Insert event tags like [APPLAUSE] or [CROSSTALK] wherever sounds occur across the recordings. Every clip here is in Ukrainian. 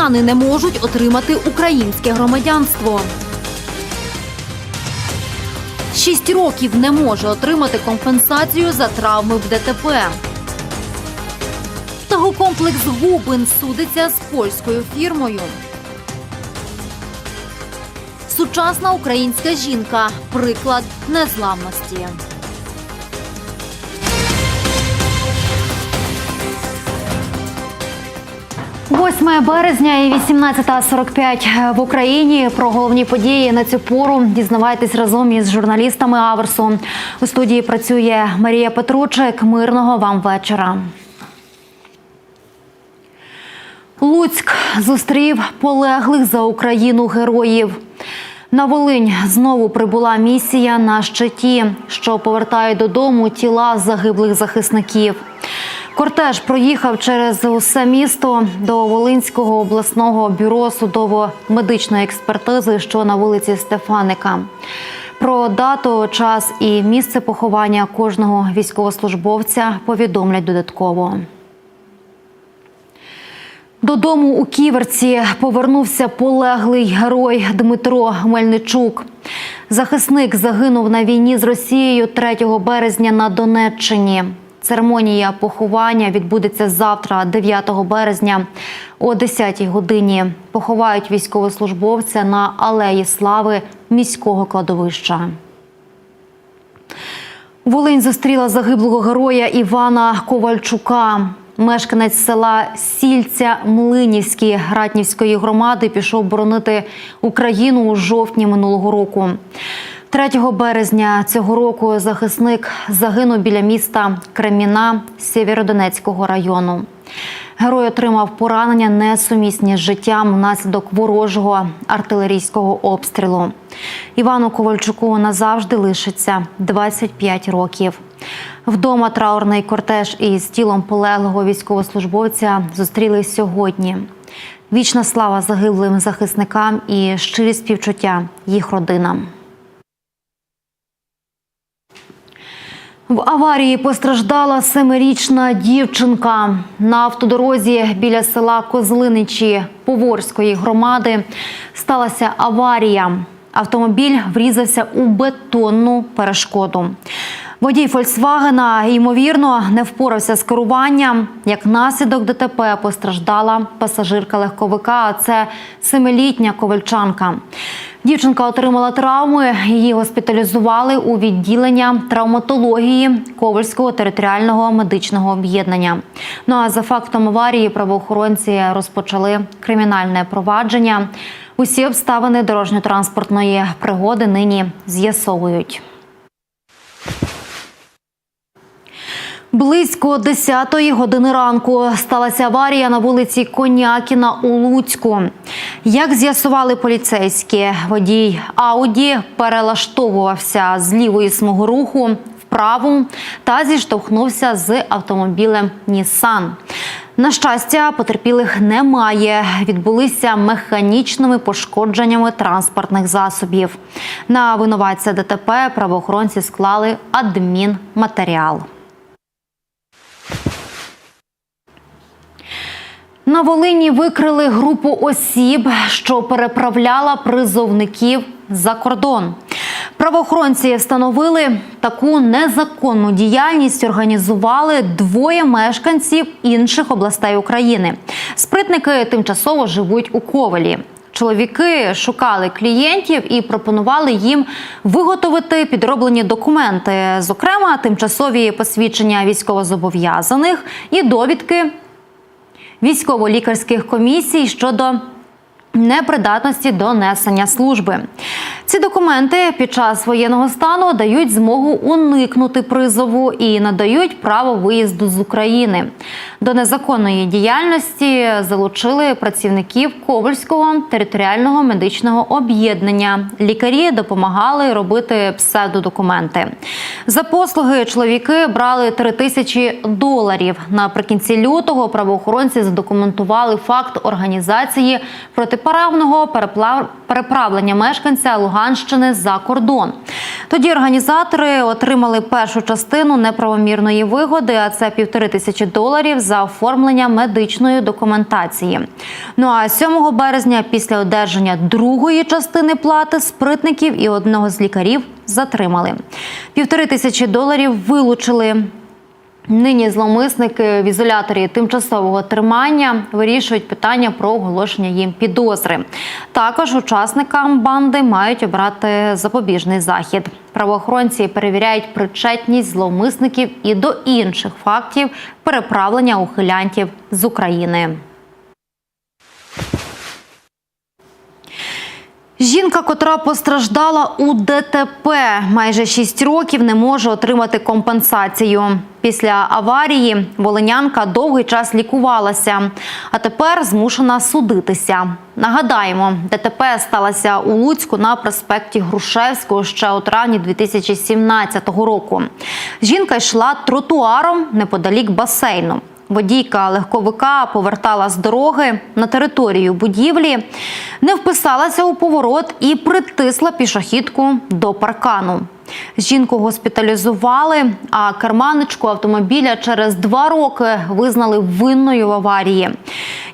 Волиняни не можуть отримати українське громадянство. Шість років не може отримати компенсацію за травми в ДТП. Птахокомплекс Губин судиться з польською фірмою. Сучасна українська жінка приклад незламності. 8 березня і 18.45 в Україні. Про головні події на цю пору дізнавайтесь разом із журналістами Аверсу. У студії працює Марія Петручик. Мирного вам вечора. Луцьк зустрів полеглих за Україну героїв. На Волинь знову прибула місія на щиті, що повертає додому тіла загиблих захисників. Кортеж проїхав через усе місто до Волинського обласного бюро судово-медичної експертизи, що на вулиці Стефаника. Про дату, час і місце поховання кожного військовослужбовця повідомлять додатково. Додому у Ківерці повернувся полеглий герой Дмитро Мельничук. Захисник загинув на війні з Росією 3 березня на Донеччині. Церемонія поховання відбудеться завтра, 9 березня, о 10 годині. Поховають військовослужбовця на алеї слави міського кладовища. Волинь зустріла загиблого героя Івана Ковальчука. Мешканець села Сільця Млинівські Ратнівської громади пішов боронити Україну у жовтні минулого року. 3 березня цього року захисник загинув біля міста Креміна Сєвєродонецького району. Герой отримав поранення несумісні з життям внаслідок ворожого артилерійського обстрілу. Івану Ковальчуку назавжди лишиться 25 років. Вдома траурний кортеж із тілом полеглого військовослужбовця зустріли сьогодні. Вічна слава загиблим захисникам і щирі співчуття їх родинам. В аварії постраждала семирічна дівчинка на автодорозі біля села Козлиничі Поворської громади. Сталася аварія. Автомобіль врізався у бетонну перешкоду. Водій Фольксвагена, ймовірно, не впорався з керуванням. Як наслідок ДТП постраждала пасажирка легковика. А це семилітня ковальчанка. Дівчинка отримала травми. Її госпіталізували у відділення травматології Ковальського територіального медичного об'єднання. Ну а за фактом аварії правоохоронці розпочали кримінальне провадження. Усі обставини дорожньо-транспортної пригоди нині з'ясовують. Близько 10-ї години ранку сталася аварія на вулиці Конякіна у Луцьку. Як з'ясували поліцейські, водій Ауді перелаштовувався з лівої смуги руху в праву та зіштовхнувся з автомобілем Нісан. На щастя, потерпілих немає. Відбулися механічними пошкодженнями транспортних засобів. На винуватця ДТП правоохоронці склали адмінматеріал. На Волині викрили групу осіб, що переправляла призовників за кордон. Правоохоронці встановили таку незаконну діяльність. Організували двоє мешканців інших областей України. Спритники тимчасово живуть у Ковалі. Чоловіки шукали клієнтів і пропонували їм виготовити підроблені документи, зокрема тимчасові посвідчення військовозобов'язаних і довідки військово-лікарських комісій щодо непридатності до несення служби. Ці документи під час воєнного стану дають змогу уникнути призову і надають право виїзду з України. До незаконної діяльності залучили працівників Ковальського територіального медичного об'єднання. Лікарі допомагали робити псевдодокументи. За послуги чоловіки брали 3 тисячі доларів. Наприкінці лютого правоохоронці задокументували факт організації протиправного переправлення мешканця Луганщини за кордон. Тоді організатори отримали першу частину неправомірної вигоди, а це півтори тисячі доларів за оформлення медичної документації. Ну а 7 березня, після одержання другої частини плати, спритників і одного з лікарів затримали. Півтори тисячі доларів вилучили. Нині зловмисники в ізоляторі тимчасового тримання вирішують питання про оголошення їм підозри. Також учасникам банди мають обрати запобіжний захід. Правоохоронці перевіряють причетність зловмисників і до інших фактів переправлення ухилянтів з України. Жінка, котра постраждала у ДТП, майже 6 років не може отримати компенсацію. Після аварії волинянка довгий час лікувалася, а тепер змушена судитися. Нагадаємо, ДТП сталося у Луцьку на проспекті Грушевського ще у травні 2017 року. Жінка йшла тротуаром неподалік басейну. Водійка легковика повертала з дороги на територію будівлі, не вписалася у поворот і притисла пішохідку до паркану. Жінку госпіталізували, а керманичку автомобіля через два роки визнали винною в аварії.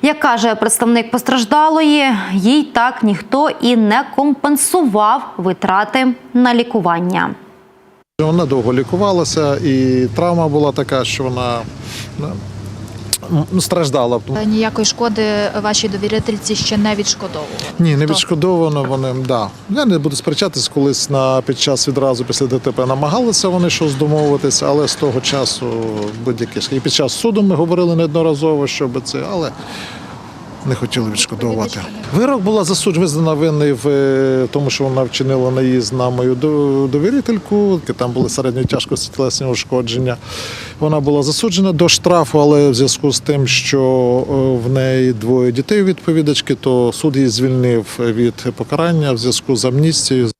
Як каже представник постраждалої, їй так ніхто і не компенсував витрати на лікування. Вона довго лікувалася, і травма була така, що вона ну, страждала. Ніякої шкоди вашій довірительці ще не відшкодовували. Ні, не Тобто відшкодовано вони. Да. Я не буду сперечатись, колись на під час відразу після ДТП намагалися вони щось домовитися, але з того часу будь-які і під час суду ми говорили неодноразово, щоб це, але не хотіли відшкодовувати. Вирок була засуджена, визнана винною в е, тому, що вона вчинила наїзд на мою довірительку. Там були середньої тяжкості тілесні ушкодження. Вона була засуджена до штрафу, але в зв'язку з тим, що е, в неї двоє дітей відповідачки, то суд її звільнив від покарання в зв'язку з амністією.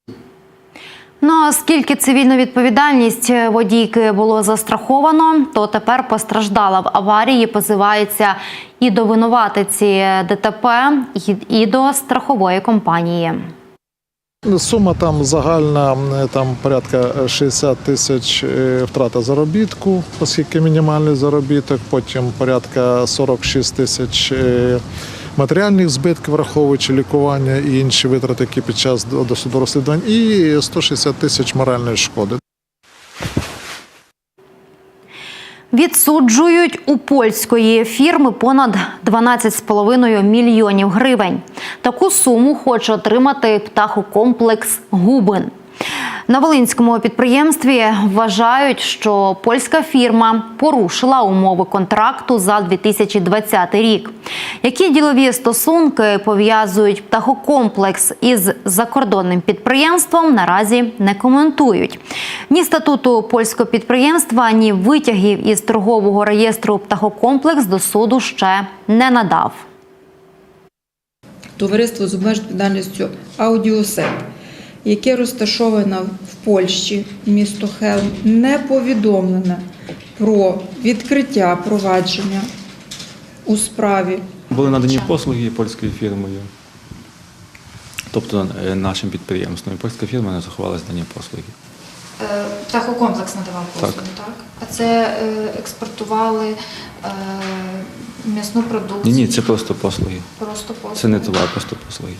Ну, а оскільки цивільну відповідальність водійки було застраховано, то тепер постраждала в аварії, позивається і до винуватиці ДТП, і- до страхової компанії. Сума там загальна е, там порядка 60 тисяч е, втрата заробітку, оскільки мінімальний заробіток, потім порядка 46 тисяч е, матеріальних збитків, враховуючи лікування і інші витрати, які під час до- досудового розслідування, і 160 тисяч моральної шкоди. Відсуджують у польської фірми понад 12,5 мільйонів гривень. Таку суму хоче отримати птахокомплекс Губин. На Волинському підприємстві вважають, що польська фірма порушила умови контракту за 2020 рік. Які ділові стосунки пов'язують птахокомплекс із закордонним підприємством, наразі не коментують. Ні статуту польського підприємства, ні витягів із торгового реєстру птахокомплекс до суду ще не надав. Товариство з обмеженою відповідальністю Аудіосет, яке розташоване в Польщі, місто Хелм, не повідомлене про відкриття провадження у справі. Були надані послуги польською фірмою, тобто е, нашим підприємством. І польська фірма не заховалась дані послуги. Птахокомплекс надавав послуги, так? А це е, експортували е, м'ясну продукцію? Ні, ні, це просто послуги. Просто послуги. Це не товар, просто послуги.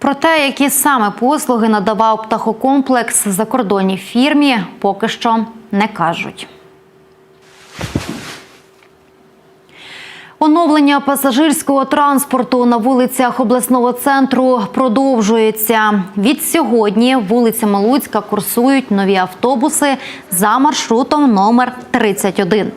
Про те, які саме послуги надавав птахокомплекс закордонній фірмі, поки що не кажуть. Оновлення пасажирського транспорту на вулицях обласного центру продовжується. Від сьогодні вулицями Луцька курсують нові автобуси за маршрутом номер 31.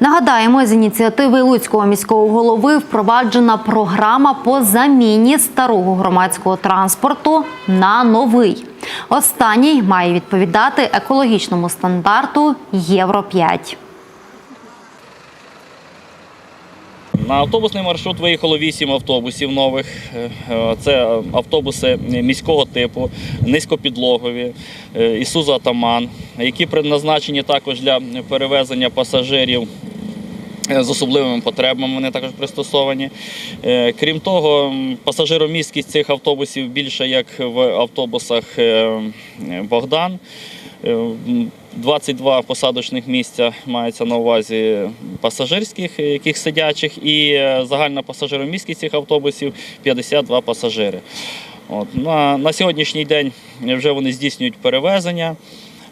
Нагадаємо, з ініціативи Луцького міського голови впроваджена програма по заміні старого громадського транспорту на новий. Останній має відповідати екологічному стандарту Євро 5. На автобусний маршрут виїхало 8 автобусів нових. Е, е, Це автобуси міського типу, низькопідлогові, е, Ісуза Атаман, які предназначені також для перевезення пасажирів з особливими потребами вони також пристосовані. Крім того, пасажиромісткість цих автобусів більша, як в автобусах Богдан. Е, м, 22 посадочних місця мається на увазі пасажирських, е, яких сидячих, і е, загальна пасажиромісткість цих автобусів 52 пасажири. От. На, на сьогоднішній день вже вони здійснюють перевезення.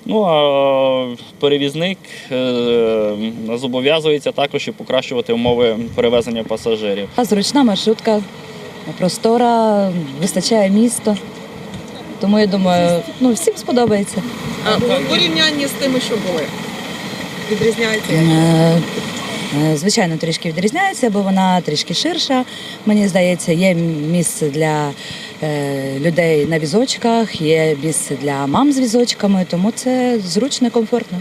Ну а перевізник е, зобов'язується також і покращувати умови перевезення пасажирів. Зручна маршрутка, простора, вистачає місто. Тому я думаю, ну всім сподобається. А в порівнянні з тими, що були, відрізняється. Е, е, Звичайно, трішки відрізняється, бо вона трішки ширша. Мені здається, є місце для е, людей на візочках, є місце для мам з візочками, тому це зручно і комфортно.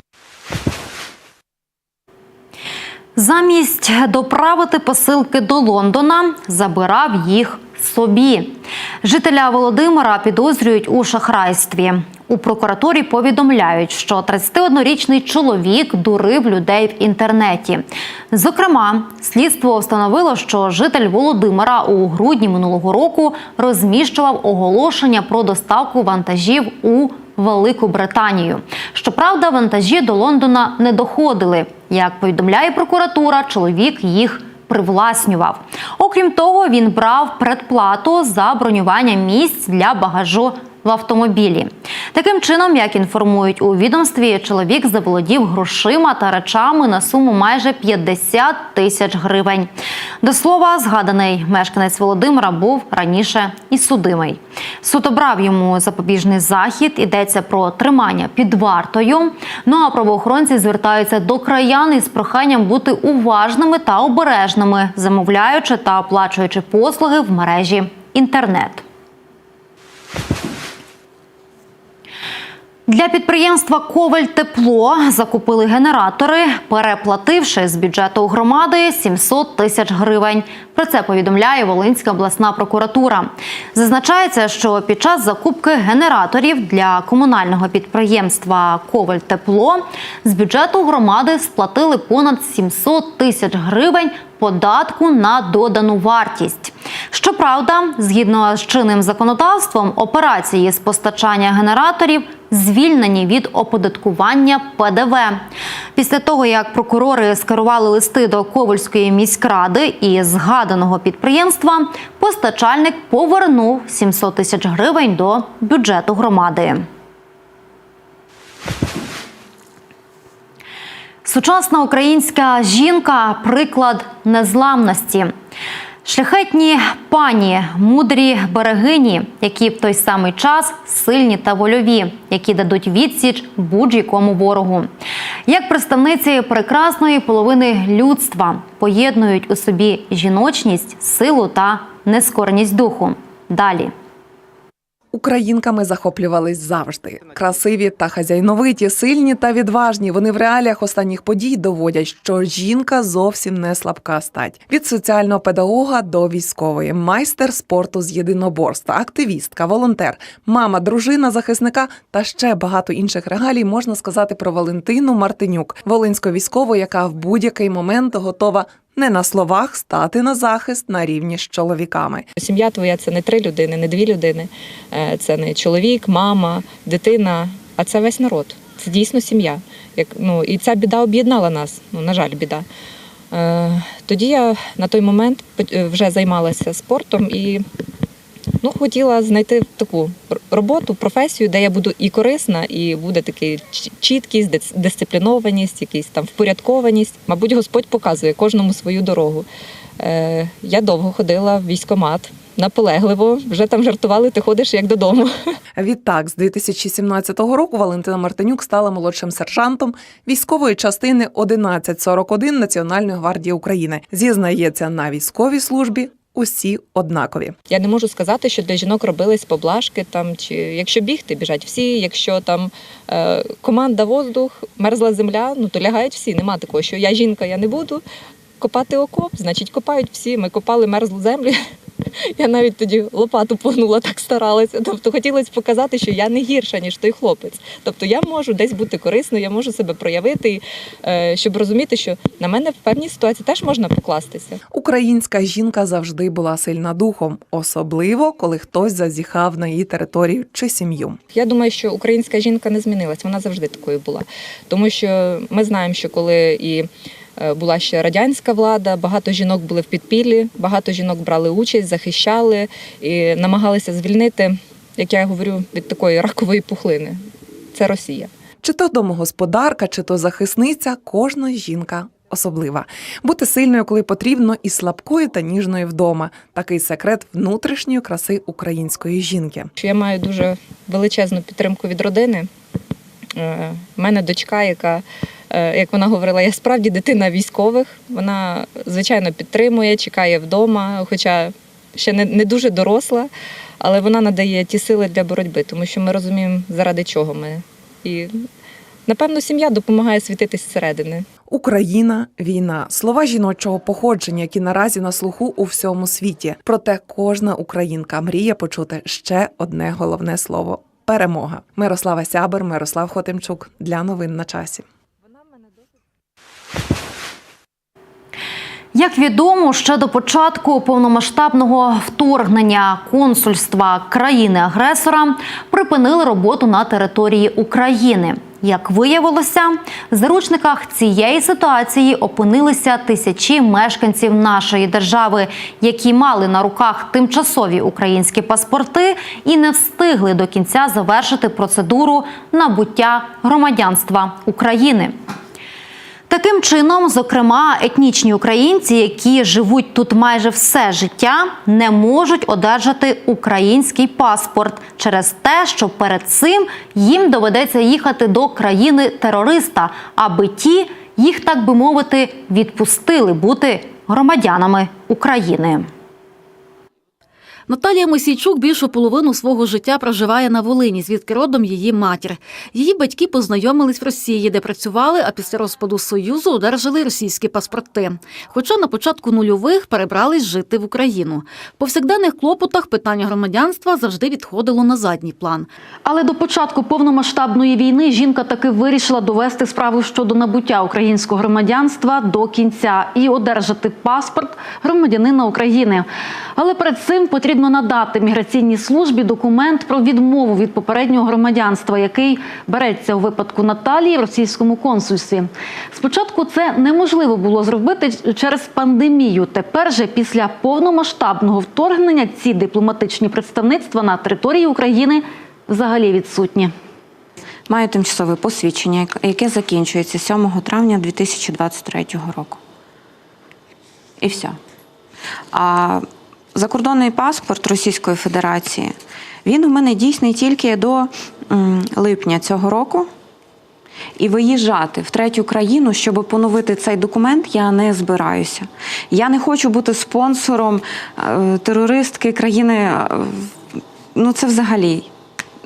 Замість доправити посилки до Лондона, забирав їх собі. Жителя Володимира підозрюють у шахрайстві. У прокуратурі повідомляють, що 31-річний чоловік дурив людей в інтернеті. Зокрема, слідство встановило, що житель Володимира у грудні минулого року розміщував оголошення про доставку вантажів у Велику Британію. Щоправда, вантажі до Лондона не доходили. Як повідомляє прокуратура, чоловік їх привласнював. Окрім того, він брав предплату за бронювання місць для багажу в автомобілі. Таким чином, як інформують у відомстві, чоловік заволодів грошима та речами на суму майже 50 тисяч гривень. До слова, згаданий мешканець Володимира був раніше і судимий. Суд обрав йому запобіжний захід. Йдеться про тримання під вартою. Ну а правоохоронці звертаються до краян із проханням бути уважними та обережними, замовляючи та оплачуючи послуги в мережі інтернет. Для підприємства Коваль Тепло закупили генератори, переплативши з бюджету громади 700 тисяч гривень. Про це повідомляє Волинська обласна прокуратура. Зазначається, що під час закупки генераторів для комунального підприємства Коваль Тепло з бюджету громади сплатили понад 700 тисяч гривень податку на додану вартість. Щоправда, згідно з чинним законодавством, операції з постачання генераторів звільнені від оподаткування ПДВ. Після того, як прокурори скерували листи до Ковальської міськради і згаданого підприємства, постачальник повернув 700 тисяч гривень до бюджету громади. Сучасна українська жінка приклад незламності. Шляхетні пані, мудрі берегині, які в той самий час сильні та вольові, які дадуть відсіч будь-якому ворогу. Як представниці прекрасної половини людства поєднують у собі жіночність, силу та нескорність духу. Далі. Українками захоплювались завжди. Красиві та хазяйновиті, сильні та відважні. Вони в реаліях останніх подій доводять, що жінка зовсім не слабка стать. Від соціального педагога до військової, майстер спорту з єдиноборства, активістка, волонтер, мама, дружина захисника та ще багато інших регалій можна сказати про Валентину Мартинюк, волинську військову, яка в будь-який момент готова не на словах стати на захист на рівні з чоловіками. Сім'я твоя це не три людини, не дві людини. Е, Це не чоловік, мама, дитина, а це весь народ. Це дійсно сім'я. Як, ну, і ця біда об'єднала нас. Ну, на жаль, біда. Е, Тоді я на той момент е, вже займалася спортом і ну, хотіла знайти таку роботу, професію, де я буду і корисна, і буде такий чіткість, дис- дисциплінованість, якийсь там впорядкованість. Мабуть, Господь показує кожному свою дорогу. Е, Я довго ходила в військкомат, наполегливо, вже там жартували, ти ходиш як додому. [LAUGHS] Відтак, з 2017 року Валентина Мартинюк стала молодшим сержантом військової частини 1141 Національної гвардії України. Зізнається на військовій службі. Усі однакові. Я не можу сказати, що для жінок робились поблажки там, чи якщо бігти, біжать всі. Якщо там е, команда воздух, мерзла земля, ну то лягають всі. Нема такого, що я жінка, я не буду копати окоп, значить копають всі. Ми копали мерзлу землю. Я навіть тоді лопату погнула, так старалася. Тобто хотілося показати, що я не гірша, ніж той хлопець. Тобто я можу десь бути корисною, я можу себе проявити, е, щоб розуміти, що на мене в певній ситуації теж можна покластися. Українська жінка завжди була сильна духом, особливо коли хтось зазіхав на її територію чи сім'ю. Я думаю, що українська жінка не змінилась, вона завжди такою була. Тому що ми знаємо, що коли і була ще радянська влада, багато жінок були в підпіллі, багато жінок брали участь, захищали і намагалися звільнити, як я говорю, від такої ракової пухлини. Це Росія. Чи то домогосподарка, чи то захисниця, кожна жінка особлива. Бути сильною, коли потрібно, і слабкою та ніжною вдома. Такий секрет внутрішньої краси української жінки. Я маю дуже величезну підтримку від родини. Е, У мене дочка, яка, е, як вона говорила, я справді дитина військових. Вона, звичайно, підтримує, чекає вдома, хоча ще не, не дуже доросла, але вона надає ті сили для боротьби, тому що ми розуміємо, заради чого ми. І, напевно, сім'я допомагає світитись зсередини. Україна, війна, слова жіночого походження, які наразі на слуху у всьому світі. Проте кожна українка мріє почути ще одне головне слово перемога. Мирослава Сябер, Мирослав Хотимчук для новин на часі. Як відомо, ще до початку повномасштабного вторгнення консульства країни-агресора припинили роботу на території України. Як виявилося, в заручниках цієї ситуації опинилися тисячі мешканців нашої держави, які мали на руках тимчасові українські паспорти і не встигли до кінця завершити процедуру набуття громадянства України. Таким чином, зокрема, етнічні українці, які живуть тут майже все життя, не можуть одержати український паспорт через те, що перед цим їм доведеться їхати до країни терориста, аби ті їх, так би мовити, відпустили бути громадянами України. Наталія Мосійчук більшу половину свого життя проживає на Волині, звідки родом її матір. Її батьки познайомились в Росії, де працювали, а після розпаду Союзу одержали російські паспорти. Хоча на початку нульових перебрались жити в Україну. В повсякденних клопотах питання громадянства завжди відходило на задній план. Але до початку повномасштабної війни жінка таки вирішила довести справу щодо набуття українського громадянства до кінця і одержати паспорт громадянина України. Але перед цим потрібно надати міграційній службі документ про відмову від попереднього громадянства, який береться у випадку Наталії в російському консульстві. Спочатку це неможливо було зробити через пандемію. Тепер же після повномасштабного вторгнення ці дипломатичні представництва на території України взагалі відсутні. Маю тимчасове посвідчення, яке закінчується 7 травня 2023 року. І все. А закордонний паспорт Російської Федерації, він у мене дійсний тільки до липня цього року. І виїжджати в третю країну, щоб поновити цей документ, я не збираюся. Я не хочу бути спонсором е, терористки країни. е, Ну, це взагалі.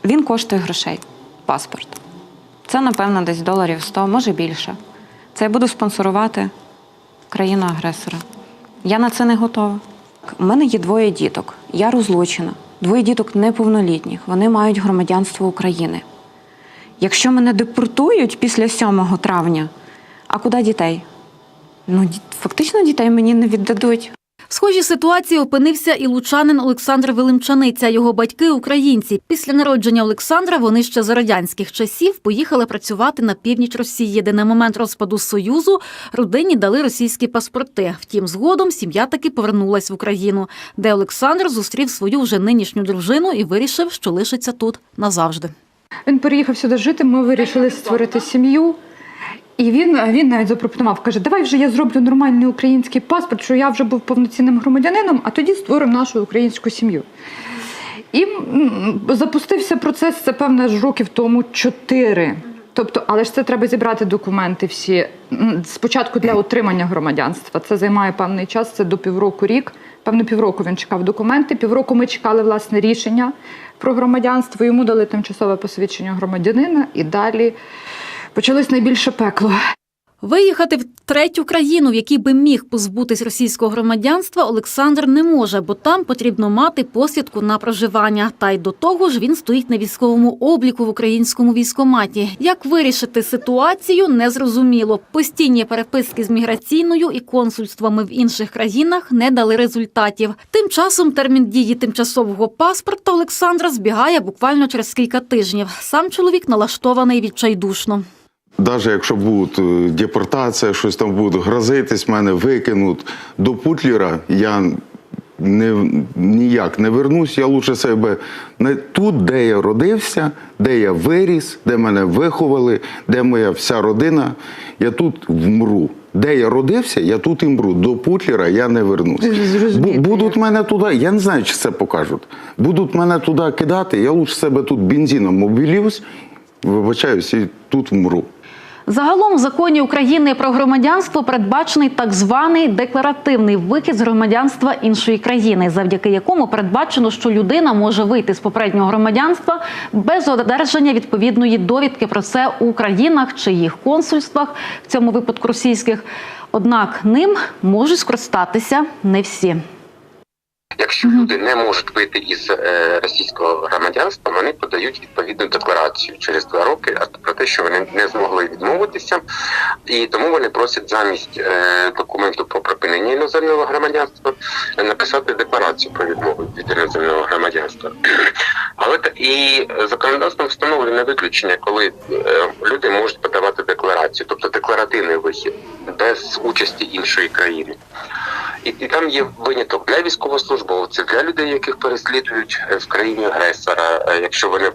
Він коштує грошей. Паспорт. Це, напевно, десь доларів 100, може більше. Це я буду спонсорувати країну-агресора. Я на це не готова. У мене є двоє діток. Я розлучена. Двоє діток неповнолітніх. Вони мають громадянство України. Якщо мене депортують після 7 травня, а куди дітей? Ну, фактично дітей мені не віддадуть. В схожій ситуації опинився і лучанин Олександр Велимчаниця. Його батьки українці. Після народження Олександра вони ще за радянських часів поїхали працювати на північ Росії, де на момент розпаду Союзу родині дали російські паспорти. Втім, згодом сім'я таки повернулась в Україну, де Олександр зустрів свою вже нинішню дружину і вирішив, що лишиться тут назавжди. Він переїхав сюди жити, ми вирішили створити сім'ю. І він, він навіть запропонував, каже, давай вже я зроблю нормальний український паспорт, що я вже був повноцінним громадянином, а тоді створимо нашу українську сім'ю. І запустився процес, це певно, ж років тому чотири. Тобто, але ж це треба зібрати документи всі. Спочатку для отримання громадянства. Це займає певний час, це до півроку рік. Певно, півроку він чекав документи. Півроку ми чекали власне рішення про громадянство. Йому дали тимчасове посвідчення громадянина, і далі почалось найбільше пекло. Виїхати в третю країну, в якій би міг позбутись російського громадянства, Олександр не може, бо там потрібно мати посвідку на проживання. Та й до того ж він стоїть на військовому обліку в українському військоматі. Як вирішити ситуацію, незрозуміло. Постійні переписки з міграційною і консульствами в інших країнах не дали результатів. Тим часом термін дії тимчасового паспорта Олександра збігає буквально через кілька тижнів. Сам чоловік налаштований відчайдушно. Навіть якщо буде депортація, щось там буде грозитись, мене викинуть до Путлера, я не, ніяк не вернусь. Я лучше себе не тут, де я родився, де я виріс, де мене виховали, де моя вся родина. Я тут вмру. Де я родився, я тут і мру. До Путлера я не вернусь. Будуть мене туди, я не знаю, чи це покажуть. Будуть мене туди кидати, я лучше себе тут бензином обілюсь, вибачаюсь, і тут вмру. Загалом в законі України про громадянство передбачений так званий декларативний вихід з громадянства іншої країни, завдяки якому передбачено, що людина може вийти з попереднього громадянства без одержання відповідної довідки про це у країнах чи їх консульствах, в цьому випадку російських. Однак ним можуть скористатися не всі. Якщо люди не можуть вийти із е, російського громадянства, вони подають відповідну декларацію через два роки про те, що вони не змогли відмовитися, і тому вони просять замість е, документу про припинення іноземного громадянства е, написати декларацію про відмову від іноземного громадянства. [CLEARS THROAT] Але і законодавством встановлене виключення, коли люди можуть подавати декларацію, тобто декларативний вихід без участі іншої країни. І, і там є виняток для військовослужбовців, для людей, яких переслідують е, в країні агресора, е, якщо вони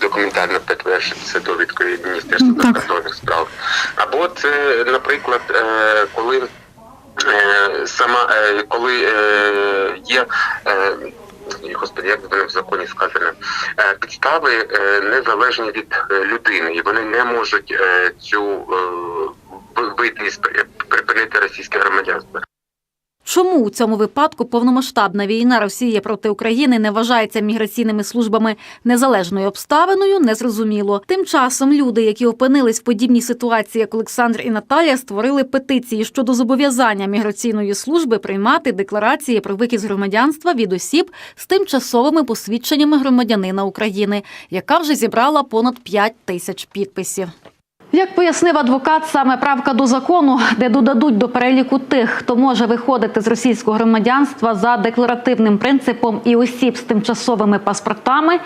документально підтверджують це довідкою Міністерства закордонних справ. Або це, наприклад, е, коли сама коли є. Господи, як воно в законі сказано, підстави незалежні від людини, і вони не можуть цю ви- вийти з припинити російське громадянство. Чому у цьому випадку повномасштабна війна Росії проти України не вважається міграційними службами незалежною обставиною, незрозуміло. Тим часом люди, які опинились в подібній ситуації, як Олександр і Наталія, створили петиції щодо зобов'язання міграційної служби приймати декларації про викид з громадянства від осіб з тимчасовими посвідченнями громадянина України, яка вже зібрала понад 5 тисяч підписів. Як пояснив адвокат, саме правка до закону, де додадуть до переліку тих, хто може виходити з російського громадянства за декларативним принципом і осіб з тимчасовими паспортами,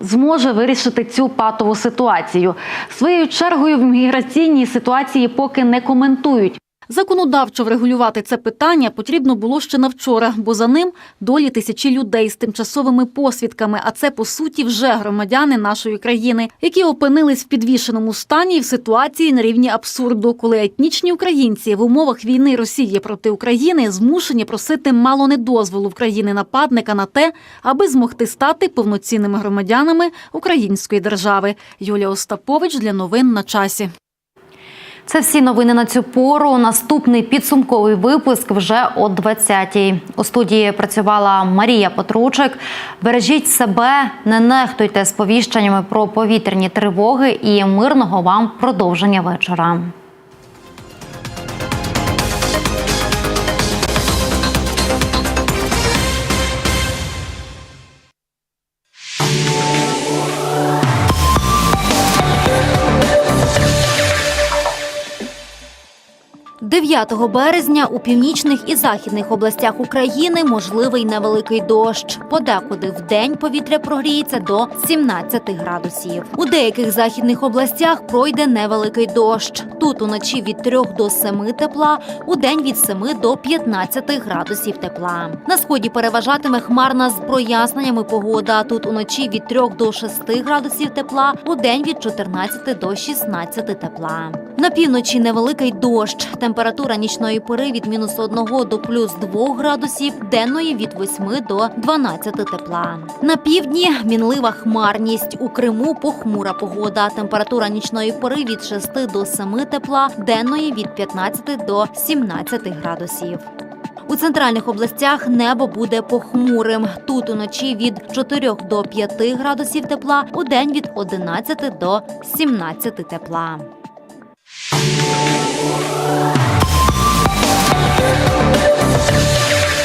зможе вирішити цю патову ситуацію. Своєю чергою в міграційній ситуації поки не коментують. Законодавчо врегулювати це питання потрібно було ще на вчора, бо за ним долі тисячі людей з тимчасовими посвідками, а це по суті вже громадяни нашої країни, які опинились в підвішеному стані і в ситуації на рівні абсурду, коли етнічні українці в умовах війни Росії проти України змушені просити мало не дозволу в країни нападника на те, аби змогти стати повноцінними громадянами української держави. Юлія Остапович для новин на часі. Це всі новини на цю пору. Наступний підсумковий випуск вже о 20-й. У студії працювала Марія Петручик. Бережіть себе, не нехтуйте сповіщеннями про повітряні тривоги і мирного вам продовження вечора. – 9 березня у північних і західних областях України можливий невеликий дощ. Подекуди в день повітря прогріється до 17 градусів. У деяких західних областях пройде невеликий дощ. Тут уночі від 3 до 7 тепла, у день від 7 до 15 градусів тепла. На сході переважатиме хмарна з проясненнями погода. Тут уночі від 3 до 6 градусів тепла, у день від 14 до 16 тепла. На півночі невеликий дощ. Температура нічної пори від мінус 1 до плюс 2 градусів, денної від 8 до 12 тепла. На півдні мінлива хмарність. У Криму похмура погода. Температура нічної пори від 6 до 7 тепла, денної від 15 до 17 градусів. У центральних областях небо буде похмурим. Тут уночі від 4 до 5 градусів тепла, у день від 11 до 17 тепла.